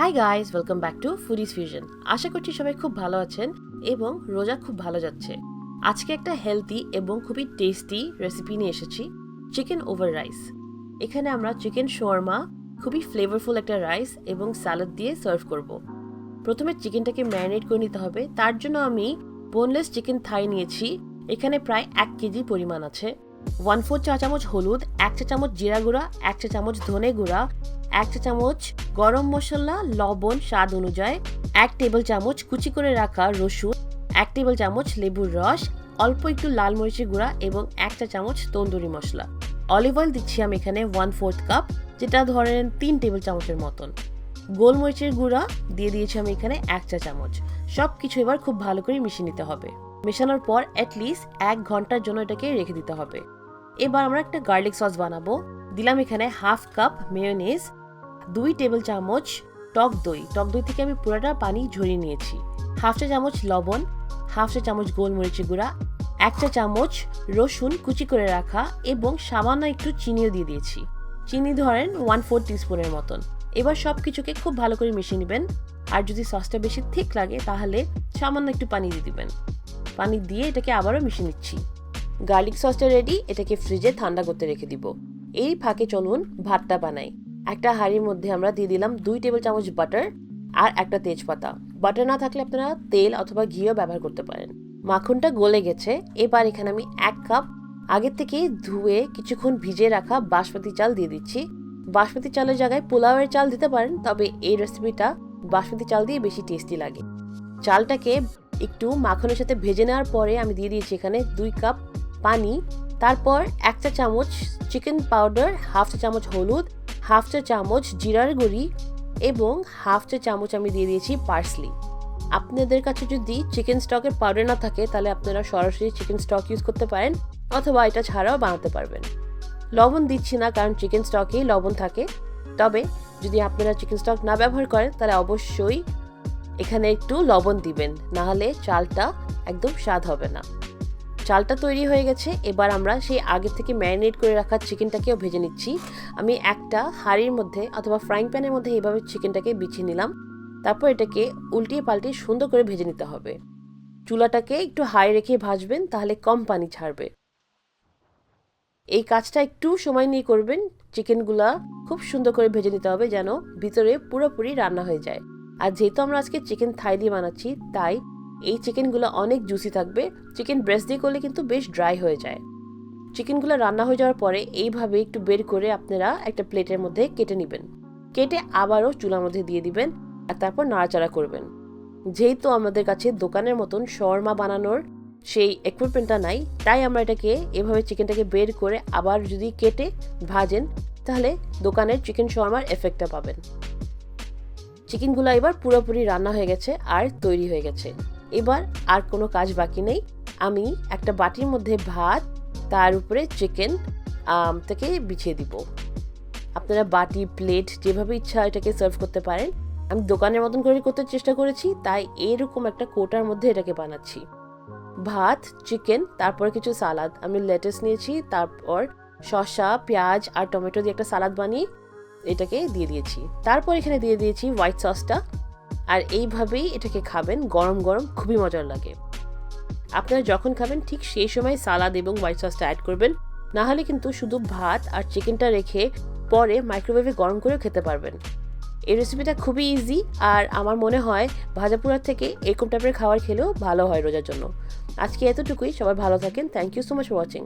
Hi guys welcome back to foodies fusion আশা করছি সবাই খুব ভালো আছেন এবং রোজা খুব ভালো যাচ্ছে। আজকে একটা হেলদি এবং খুবই টেস্টি রেসিপি নিয়ে এসেছি চিকেন ওভার রাইস এখানে আমরা চিকেন শোরমা খুবই ফ্লেভারফুল একটা রাইস এবং স্যালাড দিয়ে সার্ভ করব। প্রথমে চিকেনটাকে ম্যারিনেট করে নিতে হবে। তার জন্য আমি বোনলেস চিকেন থাই নিয়েছি। এখানে প্রায় এক কেজি পরিমাণ আছে। ওয়ান ফোর চা চামচ হলুদ, এক চা চামচ জিরা গুঁড়া, এক চা চামচ ধনে গুঁড়া, এক চা চামচ গরম মশলা, লবণ, স্বাদ অনুযায়ী, এক টেবিল চামচ কুচি করে রাখা রসুন, এক টেবিল চামচ লেবুর রস, অল্প একটু লাল মরিচের গুঁড়া এবং এক চা চামচ তন্দুরি মশলা। অলিভ অয়েল দিচ্ছি আমি এখানে ওয়ান ফোর্থ কাপ যেটা ধরেন তিন টেবিল চামচের মতন। গোলমরিচের গুঁড়া দিয়ে দিয়েছি আমি এখানে এক চা চামচ। সব কিছু এবার খুব ভালো করে মিশিয়ে নিতে হবে। মেশানোর পর অ্যাটলিস্ট এক ঘণ্টার জন্য এটাকে রেখে দিতে হবে। এবার আমরা একটা গার্লিক সস বানাবো। দিলাম এখানে হাফ কাপ মেয়োনেজ দুই টেবিল চামচ টক দই। টক দই থেকে আমি পুরোটা পানি ঝরিয়ে নিয়েছি। হাফ চা চামচ লবণ হাফ চা চামচ গোলমরিচের গুঁড়া, এক চা চামচ রসুন কুচি করে রাখা এবং সামান্য একটু চিনিও দিয়ে দিয়েছি। চিনি ধরেন ওয়ান ফোর টিস্পুনের মতন। এবার সব কিছুকে খুব ভালো করে মিশিয়ে নেবেন। আর যদি সসটা বেশি ঠিক লাগে তাহলে সামান্য একটু পানি দিয়ে দিবেন। পানি দিয়ে এটাকে আবারও মিশিয়ে নিচ্ছি। গার্লিক সসটা রেডি এটাকে ফ্রিজে ঠান্ডা করতে রেখে দিব। এই ফাঁকে চলুন ভাতটা বানাই। একটা হাঁড়ির মধ্যে আমরা দিয়ে দিলাম দুই টেবিল চামচ বাটার আর একটা তেজপাতা। বাটার না থাকলে আপনারা তেল অথবা ঘিও ব্যবহার করতে পারেন। মাখনটা গলে গেছে, এবার এখানে আমি এক কাপ আগে থেকে ধুয়ে কিছুক্ষণ ভিজে রাখা বাসমতি চাল দিয়ে দিচ্ছি। বাসমতি চালের জায়গায় পোলাওয়ের চাল দিতে পারেন, তবে এই রেসিপিটা বাসমতি চাল দিয়ে বেশি টেস্টি লাগে। চালটাকে একটু মাখনের সাথে ভেজে নেওয়ার পরে আমি দিয়ে দিয়েছি এখানে দুই কাপ পানি, তারপর এক চা চামচ চিকেন পাউডার, হাফ চা চামচ হলুদ, হাফ চা চামচ জিরার গুঁড়ি এবং হাফ চা চামচ আমি দিয়ে দিয়েছি পার্সলি। আপনাদের কাছে যদি চিকেন স্টকের পাউডার না থাকে, তাহলে আপনারা সরাসরি চিকেন স্টক ইউজ করতে পারেন অথবা এটা ছাড়াও বানাতে পারবেন। লবণ দিচ্ছি না, কারণ চিকেন স্টকেই লবণ থাকে। তবে যদি আপনারা চিকেন স্টক না ব্যবহার করেন, তাহলে অবশ্যই এখানে একটু লবণ দিবেন না হলে চালটা একদম স্বাদ হবে না। চালটা তৈরি হয়ে গেছে। এবার আমরা সেই আগে থেকে ম্যারিনেট করে রাখা চিকেনটাকেও ভেজে নিচ্ছি। আমি একটা হাঁড়ির মধ্যে অথবা ফ্রাইং প্যানের মধ্যে এইভাবে চিকেনটাকে বিছিয়ে নিলাম। তারপর এটাকে উল্টিয়ে পাল্টিয়ে সুন্দর করে ভেজে নিতে হবে। চুলাটাকে একটু হাই রেখে ভাজবেন, তাহলে কম পানি ছাড়বে। এই কাজটা একটু সময় নিয়ে করবেন। চিকেনগুলা খুব সুন্দর করে ভেজে নিতে হবে যেন ভিতরে পুরোপুরি রান্না হয়ে যায়। আর যেহেতু আমরা আজকে চিকেন থাই দিয়ে বানাচ্ছি, তাই এই চিকেনগুলো অনেক জুসি থাকবে। চিকেন ব্রেস্ট দিয়ে করলে কিন্তু বেশ ড্রাই হয়ে যায়। চিকেনগুলো রান্না হয়ে যাওয়ার পরে এইভাবে একটু বের করে আপনারা একটা প্লেটের মধ্যে কেটে নেবেন। কেটে আবারও চুলার মধ্যে দিয়ে দিবেন আর তারপর নাড়াচাড়া করবেন। যেহেতু আমাদের কাছে দোকানের মতন শর্মা বানানোর সেই ইকুইপমেন্টটা নাই, তাই আমরা এটাকে এভাবে চিকেনটাকে বের করে আবার যদি কেটে ভাজেন, তাহলে দোকানের চিকেন শর্মার এফেক্টটা পাবেন। চিকেনগুলো এবার পুরোপুরি রান্না হয়ে গেছে আর তৈরি হয়ে গেছে। এবার আর কোনো কাজ বাকি নেই। আমি একটা বাটির মধ্যে ভাত, তার উপরে চিকেন থেকে বিছিয়ে দিব। আপনারা বাটি প্লেট যেভাবে ইচ্ছা এটাকে সার্ভ করতে পারেন। আমি দোকানের মতন করে করতে চেষ্টা করেছি, তাই এরকম একটা কোটার মধ্যে এটাকে বানাচ্ছি। ভাত চিকেন তারপর কিছু সালাদ আমি লেটেস নিয়েছি, তারপর শসা, পেঁয়াজ আর টমেটো দিয়ে একটা সালাদ বানিয়ে এটাকে দিয়ে দিয়েছি। তারপর এখানে দিয়ে দিয়েছি হোয়াইট সসটা আর এইভাবেই এটাকে খাবেন, গরম গরম, খুবই মজার লাগে। আপনারা যখন খাবেন, ঠিক সেই সময় সালাদ এবং হোয়াইট সসটা অ্যাড করবেন। না হলে কিন্তু শুধু ভাত আর চিকেনটা রেখে পরে মাইক্রোওয়েভে গরম করেও খেতে পারবেন। এই রেসিপিটা খুবই ইজি আর আমার মনে হয় ভাজাপুরার থেকে এরকম টাইপের খাবার খেলেও ভালো হয় রোজার জন্য। আজকে এতটুকুই, সবাই ভালো থাকেন। Thank you so much for watching